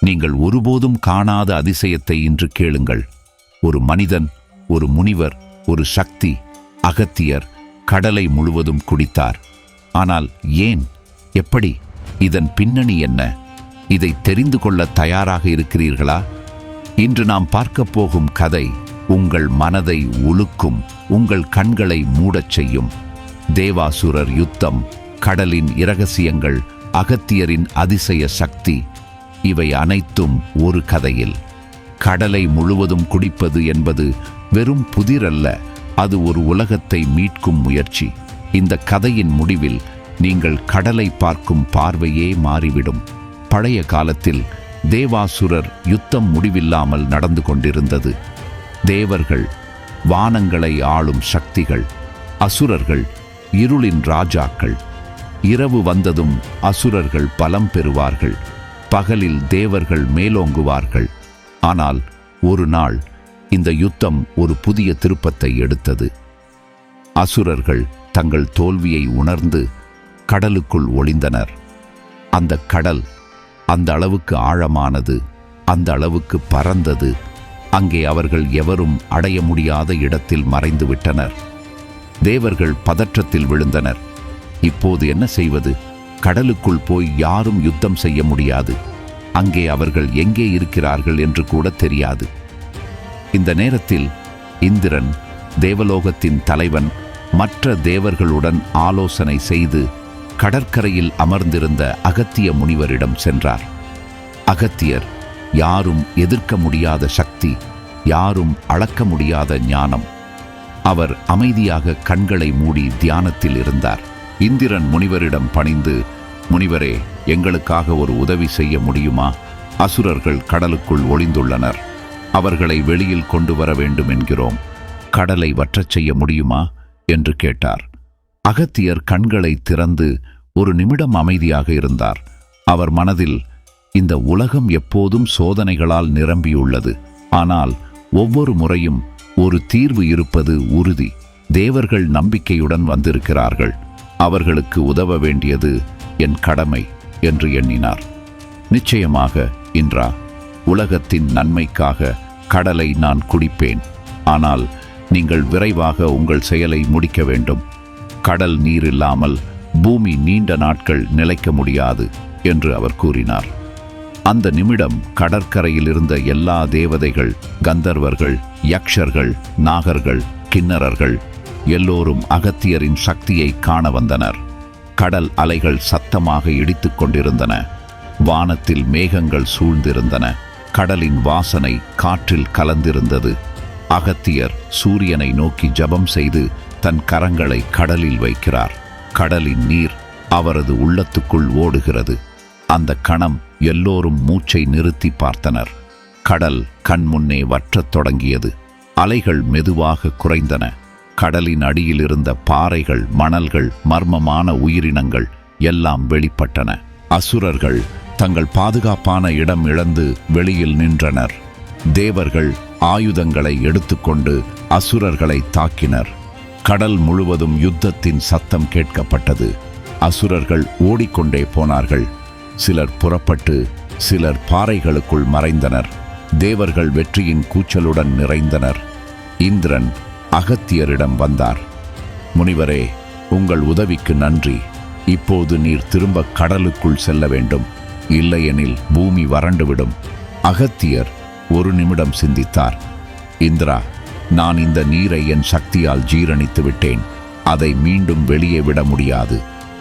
நீங்கள் ஒருபோதும் காணாத அதிசயத்தை இன்று கேளுங்கள். ஒரு மனிதன் ஒரு முனிவர் ஒரு சக்தி அகத்தியர் கடலை முழுவதும் குடித்தார். ஆனால் ஏன்? எப்படி? இதன் பின்னணி என்ன? இதை தெரிந்து கொள்ள தயாராக இருக்கிறீர்களா? இன்று நாம் பார்க்கப் போகும் கதை உங்கள் மனதை உழுக்கும் உங்கள் கண்களை மூடச் செய்யும். தேவாசுரர் யுத்தம் கடலின் இரகசியங்கள் அகத்தியரின் அதிசய சக்தி இவை அனைத்தும் ஒரு கதையில். கடலை முழுவதும் குடிப்பது என்பது வெறும் புதிரல்ல அது ஒரு உலகத்தை மீட்கும் முயற்சி. இந்த கதையின் முடிவில் நீங்கள் கடலை பார்க்கும் பார்வையே மாறிவிடும். பழைய காலத்தில் தேவாசுரர் யுத்தம் முடிவில்லாமல் நடந்து கொண்டிருந்தது. தேவர்கள் வானங்களை ஆளும் சக்திகள் அசுரர்கள் இருளின் ராஜாக்கள். இரவு வந்ததும் அசுரர்கள் பலம் பெறுவார்கள். பகலில் தேவர்கள் மேலோங்குவார்கள். ஆனால் ஒரு நாள் இந்த யுத்தம் ஒரு புதிய திருப்பத்தை எடுத்தது. அசுரர்கள் தங்கள் தோல்வியை உணர்ந்து கடலுக்குள் ஒளிந்தனர். அந்த கடல் அந்த அளவுக்கு ஆழமானது அந்த அளவுக்கு பறந்தது அங்கே அவர்கள் எவரும் அடைய முடியாத இடத்தில் மறைந்து விட்டனர் தேவர்கள் பதற்றத்தில் விழுந்தனர். இப்போது என்ன செய்வது? கடலுக்குள் போய் யாரும் யுத்தம் செய்ய முடியாது. அங்கே அவர்கள் எங்கே இருக்கிறார்கள் என்று கூட தெரியாது. இந்த நேரத்தில் இந்திரன் தேவலோகத்தின் தலைவன் மற்ற தேவர்களுடன் ஆலோசனை செய்து கடற்கரையில் அமர்ந்திருந்த அகத்திய முனிவரிடம் சென்றார். அகத்தியர் யாரும் எதிர்க்க முடியாத சக்தி யாரும் அளக்க முடியாத ஞானம். அவர் அமைதியாக கண்களை மூடி தியானத்தில் இருந்தார். இந்திரன் முனிவரிடம் பணிந்து முனிவரே எங்களுக்காக ஒரு உதவி செய்ய முடியுமா? அசுரர்கள் கடலுக்குள் ஒளிந்துள்ளனர். அவர்களை வெளியில் கொண்டு வர வேண்டும் என்கிறோம். கடலை வற்றச் செய்ய முடியுமா? என்று கேட்டார். அகத்தியர் கண்களை திறந்து ஒரு நிமிடம் அமைதியாக இருந்தார். அவர் மனதில் இந்த உலகம் எப்போதும் சோதனைகளால் நிரம்பியுள்ளது. ஆனால் ஒவ்வொரு முறையும் ஒரு தீர்வு இருப்பது உறுதி. தேவர்கள் நம்பிக்கையுடன் வந்திருக்கிறார்கள். அவர்களுக்கு உதவ வேண்டியது என் கடமை என்று எண்ணினார். நிச்சயமாக இன்றா உலகத்தின் நன்மைக்காக கடலை நான் குடிப்பேன். ஆனால் நீங்கள் விரைவாக உங்கள் செயலை முடிக்க வேண்டும். கடல் நீர் இல்லாமல் பூமி நீண்ட நாட்கள் நிலைக்க முடியாது என்று அவர் கூறினார். அந்த நிமிடம் கடற்கரையில் இருந்த எல்லா தேவதைகள் கந்தர்வர்கள் யக்ஷர்கள் நாகர்கள் கிண்ணறர்கள் எல்லோரும் அகத்தியரின் சக்தியை காண வந்தனர். கடல் அலைகள் சத்தமாக இடித்துக் கொண்டிருந்தன. வானத்தில் மேகங்கள் சூழ்ந்திருந்தன. கடலின் வாசனை காற்றில் கலந்திருந்தது. அகத்தியர் சூரியனை நோக்கி ஜெபம் செய்து தன் கரங்களை கடலில் வைக்கிறார். கடலின் நீர் அவரது உள்ளத்துக்குள் ஓடுகிறது. அந்த கணம் எல்லோரும் மூச்சை நிறுத்தி பார்த்தனர். கடல் கண்முன்னே வற்றத் தொடங்கியது. அலைகள் மெதுவாக குறைந்தன. கடலின் அடியில் இருந்த பாறைகள் மணல்கள் மர்மமான உயிரினங்கள் எல்லாம் வெளிப்பட்டன. அசுரர்கள் தங்கள் பாதுகாப்பான இடம் இழந்து வெளியில் நின்றனர். தேவர்கள் ஆயுதங்களை எடுத்துக்கொண்டு அசுரர்களை தாக்கினர். கடல் முழுவதும் யுத்தத்தின் சத்தம் கேட்கப்பட்டது. அசுரர்கள் ஓடிக்கொண்டே போனார்கள். சிலர் புறப்பட்டு சிலர் பாறைகளுக்குள் மறைந்தனர். தேவர்கள் வெற்றியின் கூச்சலுடன் நிறைந்தனர். இந்திரன் அகத்தியரிடம் வந்தார். முனிவரே உங்கள் உதவிக்கு நன்றி. இப்போது நீர் திரும்ப கடலுக்குள் செல்ல வேண்டும். இல்லையெனில் பூமி வறண்டுவிடும். அகத்தியர் ஒரு நிமிடம் சிந்தித்தார். இந்திரா நான் இந்த நீரை என் சக்தியால் ஜீரணித்து விட்டேன். அதை மீண்டும் வெளியே விட முடியாது.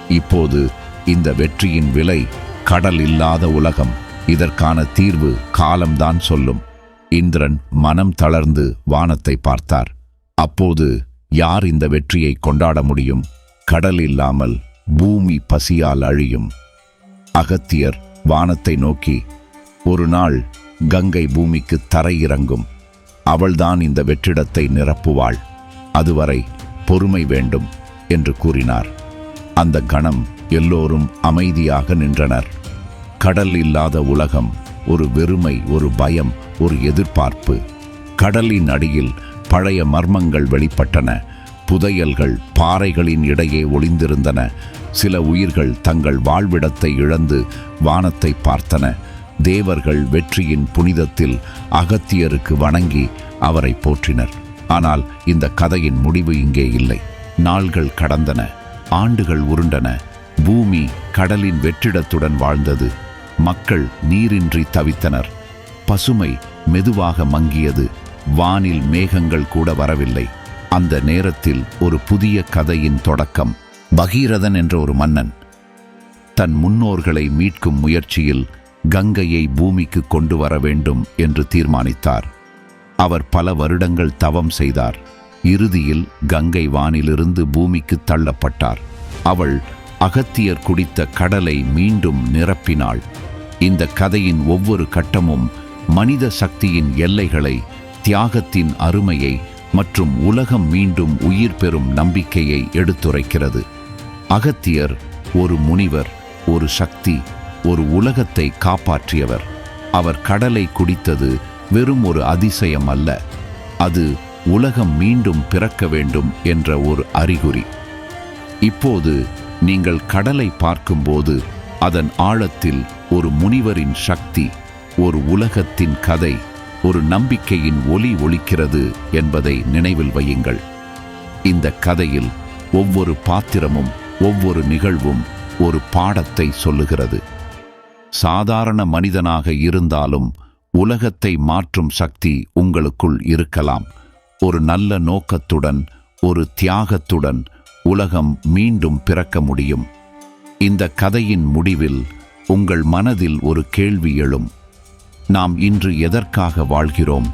இப்போது இந்த வெற்றியின் விலை கடல் இல்லாத உலகம். இதற்கான தீர்வு காலம்தான் சொல்லும். இந்திரன் மனம் தளர்ந்து வானத்தை பார்த்தார். அப்போது யார் இந்த வெற்றியை கொண்டாட முடியும்? கடல் இல்லாமல் பூமி பசியால் அழியும். அகத்தியர் வானத்தை நோக்கி ஒரு நாள் கங்கை பூமிக்கு தரை இறங்கும். அவள்தான் இந்த வெற்றிடத்தை நிரப்புவாள். அதுவரை பொறுமை வேண்டும் என்று கூறினார். அந்த கணம் எல்லோரும் அமைதியாக நின்றனர். கடல் இல்லாத உலகம் ஒரு வெறுமை ஒரு பயம் ஒரு எதிர்பார்ப்பு. கடலின் அடியில் பழைய மர்மங்கள் வெளிப்பட்டன. புதையல்கள் பாறைகளின் இடையே ஒளிந்திருந்தன. சில உயிர்கள் தங்கள் வாழ்விடத்தை இழந்து வானத்தை பார்த்தன. தேவர்கள் வெற்றியின் புனிதத்தில் அகத்தியருக்கு வணங்கி அவரை போற்றினர். ஆனால் இந்த கதையின் முடிவு இங்கே இல்லை. நாள்கள் கடந்தன. ஆண்டுகள் உருண்டன. பூமி கடலின் வெற்றிடத்துடன் வாழ்ந்தது. மக்கள் நீரின்றி தவித்தனர். பசுமை மெதுவாக மங்கியது. வானில் மேகங்கள் கூட வரவில்லை. அந்த நேரத்தில் ஒரு புதிய கதையின் தொடக்கம். பகீரதன் என்ற ஒரு மன்னன். தன் முன்னோர்களை மீட்கும் முயற்சியில் கங்கையை பூமிக்கு கொண்டு வர வேண்டும் என்று தீர்மானித்தார். அவர் பல வருடங்கள் தவம் செய்தார். இறுதியில் கங்கை வானிலிருந்து பூமிக்கு தள்ளப்பட்டார். அவள் அகத்தியர் குடித்த கடலை மீண்டும் நிரப்பினாள். இந்த கதையின் ஒவ்வொரு கட்டமும் மனித சக்தியின் எல்லைகளை தியாகத்தின் அருமையை மற்றும் உலகம் மீண்டும் உயிர் பெறும் நம்பிக்கையை எடுத்துரைக்கிறது. அகத்தியர் ஒரு முனிவர் ஒரு சக்தி ஒரு உலகத்தை காப்பாற்றியவர். அவர் கடலை குடித்தது வெறும் ஒரு அதிசயம் அல்ல. அது உலகம் மீண்டும் பிறக்க வேண்டும் என்ற ஒரு அறிகுறி. இப்போது நீங்கள் கடலை பார்க்கும்போது அதன் ஆழத்தில் ஒரு முனிவரின் சக்தி ஒரு உலகத்தின் கதை. ஒரு நம்பிக்கையின் ஒளி ஒலிக்கிறது என்பதை நினைவில் வையுங்கள். இந்த கதையில் ஒவ்வொரு பாத்திரமும் ஒவ்வொரு நிகழ்வும் ஒரு பாடத்தை சொல்லுகிறது. சாதாரண மனிதனாக இருந்தாலும் உலகத்தை மாற்றும் சக்தி உங்களுக்குள் இருக்கலாம். ஒரு நல்ல நோக்கத்துடன் ஒரு தியாகத்துடன் உலகம் மீண்டும் பிறக்க முடியும். இந்த கதையின் முடிவில் உங்கள் மனதில் ஒரு கேள்வி எழும். நாம் இன்று எதற்காக வாழ்கிறோம்?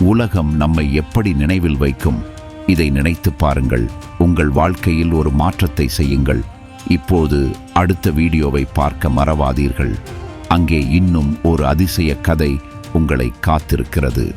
உலகம் நம்மை எப்படி நினைவில் வைக்கும்? இதை நினைத்து பாருங்கள். உங்கள் வாழ்க்கையில் ஒரு மாற்றத்தை செய்யுங்கள். இப்போது அடுத்த வீடியோவை பார்க்க மறவாதீர்கள். அங்கே இன்னும் ஒரு அதிசய கதை உங்களை காத்திருக்கிறது.